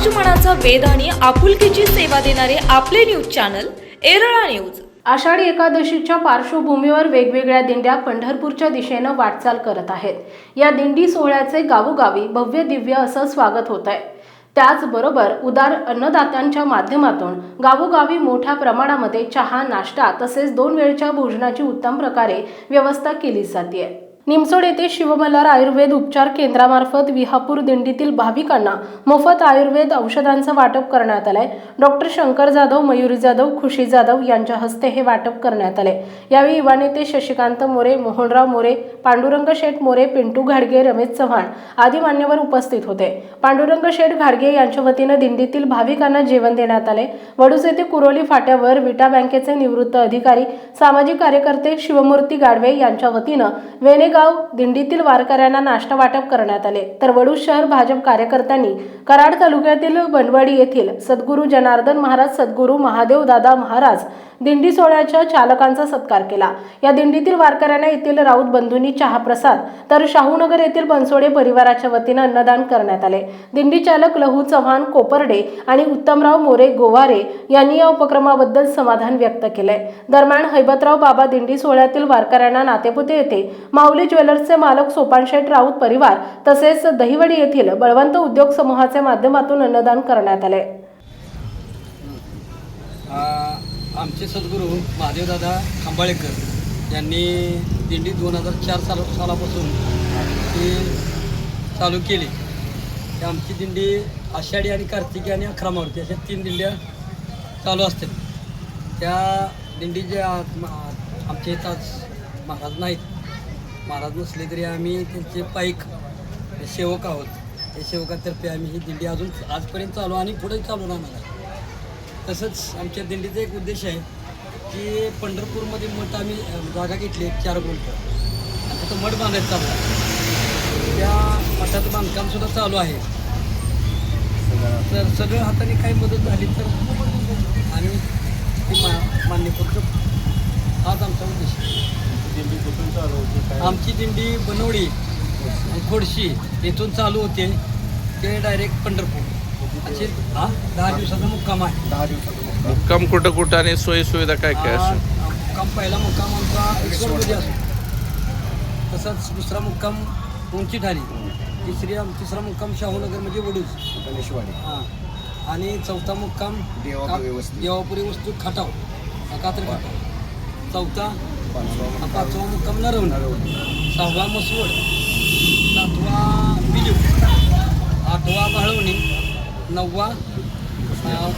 समाज मनाचा आणि आपुलकीची सेवा देणारे आपले news channel Erala news. Ashadhi एकादशीच्या पार्श्वभूमीवर वेगवेगळ्या दिंड्या पंढरपूरच्या दिशेनं वाटचाल करत आहेत. या दिंडी सोहळ्याचे गावोगावी भव्य दिव्य असं स्वागत होत आहे त्याचबरोबर उदार अन्नदात्यांच्या माध्यमातून गावोगावी मोठ्या प्रमाणामध्ये चहा नाश्ता तसेच दोन वेळच्या भोजनाची उत्तम प्रकारे व्यवस्था केली जाते निमसोड येथे शिवमल्हार आयुर्वेद उपचार केंद्रामार्फत विहापूर दिंडीतील भाविकांना मोफत आयुर्वेद औषधांचं वाटप करण्यात आलंय. डॉक्टर शंकर जाधव मयुरी जाधव खुशी जाधव यांच्या हस्ते हे वाटप करण्यात आले यावेळी युवा नेते शशिकांत मोरे मोहनराव मोरे पांडुरंग शेठ मोरे पिंटू घाडगे रमेश चव्हाण आदी मान्यवर उपस्थित होते. पांडुरंग शेठ घाडगे यांच्या वतीनं दिंडीतील भाविकांना जेवण देण्यात आले वडूज येथे कुरोली फाट्यावर विटा बँकेचे निवृत्त अधिकारी सामाजिक कार्यकर्ते शिवमूर्ती गाडवे यांच्या वतीनं वेनेगाव दिंडीतील वारकऱ्यांना नाश्ता वाटप करण्यात आले. तर वडू शहर भाजप कार्यकर्त्यांनी कराड तालुक्यातील बनवाडी येथील सद्गुरू जनार्दन महाराज सद्गुरू महादेव दादा महाराज दिंडी सोहळ्याच्या चालकांचा सत्कार केला. या दिंडीतील वारकऱ्यांना येथील राऊत बंधूंनी चहा प्रसाद तर शाहूनगर येथील बनसोडे परिवाराच्या वतीनं अन्नदान करण्यात आले. दिंडी चालक लहू चव्हाण कोपर्डे आणि उत्तमराव मोरे गोवारे यांनी या उपक्रमाबद्दल समाधान व्यक्त केलंय. दरम्यान हैबतराव बाबा दिंडी सोहळ्यातील वारकऱ्यांना नातेपुते येथे माऊली ज्वेलर्सचे मालक सोपान शेठ राऊत परिवार तसेच दहिवडी येथील बळवंत उद्योग समूहाच्या माध्यमातून अन्नदान करण्यात आले. आमचे सद्गुरू महादेवदादा खांबाळेकर यांनी दिंडी दोन हजार चार साल सालापासून ती चालू केली. आमची दिंडी आषाढी आणि कार्तिकी आणि अकरा मारुती अशा तीन दिंड्या चालू असतात त्या दिंडी ज्या आमचे इथं आज महाराज नाहीत. महाराज नसले तरी आम्ही त्यांचे पाईक सेवक आहोत. त्या सेवकातर्फे आम्ही ही दिंडी अजून आजपर्यंत चालू आणि पुढे चालू राहणार आहे. तसंच आमच्या दिंडीचा एक उद्देश आहे की पंढरपूरमध्ये मठ आम्ही जागा घेतली एक चार गुंठ. आणि तिथं मठ बांधायचं चालू आहे. त्या मठाचं बांधकामसुद्धा चालू आहे. तर सगळं हाताने काही मदत झाली तर आम्ही ती मा मान्य करतो. हाच आमचा उद्देश आमची दिंडी बनवडी खोडशी इथून चालू होते ते डायरेक्ट पंढरपूर. असे हा? दहा दिवसाचा मुक्काम आहे. मुक्काम. कुठं कुठं आणि सोयी सुविधा काय काय हा, असं मुक्काम पहिला मुक्काम आमचा ईश्वरमध्ये असतो. तसाच दुसरा मुक्काम उंची ठाणी तिसरी तिसरा मुक्काम शाहूनगर म्हणजे वडूज. गणेशवाडी. हां. आणि चौथा मुक्काम देवापुरी वस्ती. देवापुरी वस्तू खटाव. कात्री खटाव. चौथा पाचवा पाचवा मुक्काम नरवणे सहावा मसवड सातवा बिजू आठवा बाळवणी नववा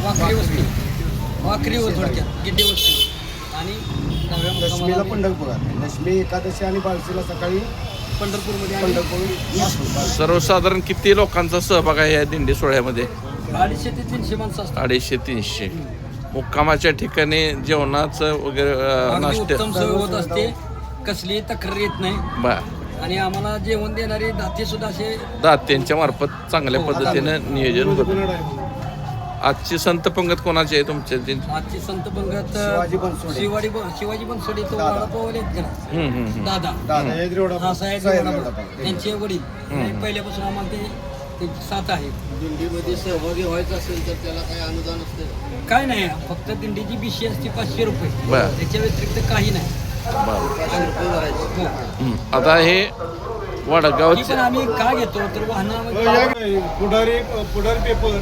वाकरी वस्ती. वाकरी थोडक्यात गिड्डे वस्ती. आणि दशमीला मुक्कामाला आम्ही पंढरपुरात दशमी एकादशी आणि बारसीला सकाळी पंढरपूरमध्ये आम्ही पंढरपूर. सर्वसाधारण किती लोकांचा सहभाग आहे या दिंडी सोहळ्यामध्ये? अडीचशे ते तीनशे माणसं असतात. अडीचशे तीनशे. मुक्कामाच्या ठिकाणी जेवणाचं वगैरे अं, अगदी नाश्ते उत्तम सोय होत असते कसली तक्रार येत नाही बर आणि आम्हाला जेवण देणारे दाते सुद्धा असे दात्यांच्या मार्फत चांगल्या पद्धतीनं नियोजन होतं आजची संत पंगत कोणाची आहे तुमच्या दिन- आजची संत पंगत शिवाजी बनसोडे. शिवाजी ब- शिवाजी बनसोडे तो दादा. वडापाववाले आहेत का ना? हम्म, हम्म, हम्म. दादा हा साहेब. वडापाव. त्यांचे वडील आणि पहिल्यापासून आम्हाला ते त्यांची साथ आहे दिंडीमध्ये सहभागी व्हायचं असेल तर त्याला काही अनुदान असते काय नाही फक्त दिंडीची बिशी असते पाचशे रुपये. बरं. त्याच्या व्यतिरिक्त काही नाही. बरं. पाचशे रुपये भरायचे. हो. आता हे ती वडगावचे पण आम्ही का घेतो? तर वाहनामध्ये पुढारी पुढारी पेपर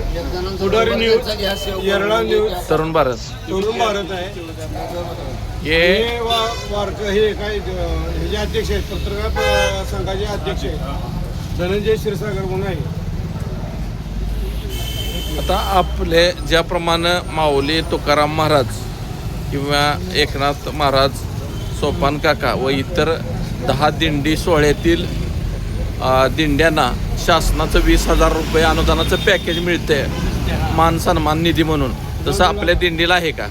पुढारी न्यूज त्यांचा घ्या, येरळा न्यूज तरुण भारत. तरुण भारत आहे. हे हे वा- वारक हे काय अं, हे जे अध्यक्ष आहेत पत्रकार अं, संघाचे अध्यक्ष आहेत. धनंजय क्षीरसागर म्हणून आहे. आता आपले ज्याप्रमाणे माऊली तुकाराम महाराज किंवा एकनाथ महाराज सोपान काका व इतर दहा दिंडी सोहळ्यातील दिंड्यांना शासनाचं वीस हजार रुपये अनुदानाचं पॅकेज मिळते मान सन्मान निधी म्हणून. तसं आपल्या दिंडीला आहे का?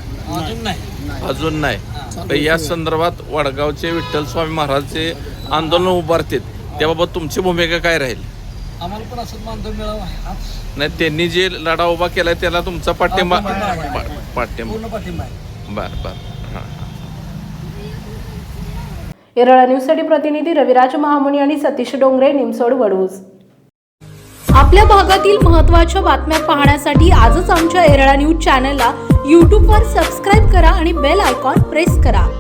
अजून नाही. या संदर्भात वडगावचे विठ्ठल स्वामी महाराजचे आंदोलन उभारतात. त्याबाबत तुमची भूमिका काय राहील? आम्हाला पण असंच मानधन मिळावं. हाच नाही त्यांनी जे लढा उभा केलाय त्याला तुमचा पाठिंबा हा, पाठिंबा आहे. पा- पाठिंबा. पूर्ण पाठिंबा आहे. बर बर. हां. येरळा न्यूजसाठी प्रतिनिधी रविराज महामुनी आणि सतीश डोंगरे निमसोड वडूज. आपल्या भागातील महत्त्वाच्या बातम्या पाहण्यासाठी आजच आमच्या एरळा न्यूज चॅनलला यूट्यूबवर सबस्क्राईब करा आणि बेल आयकॉन प्रेस करा.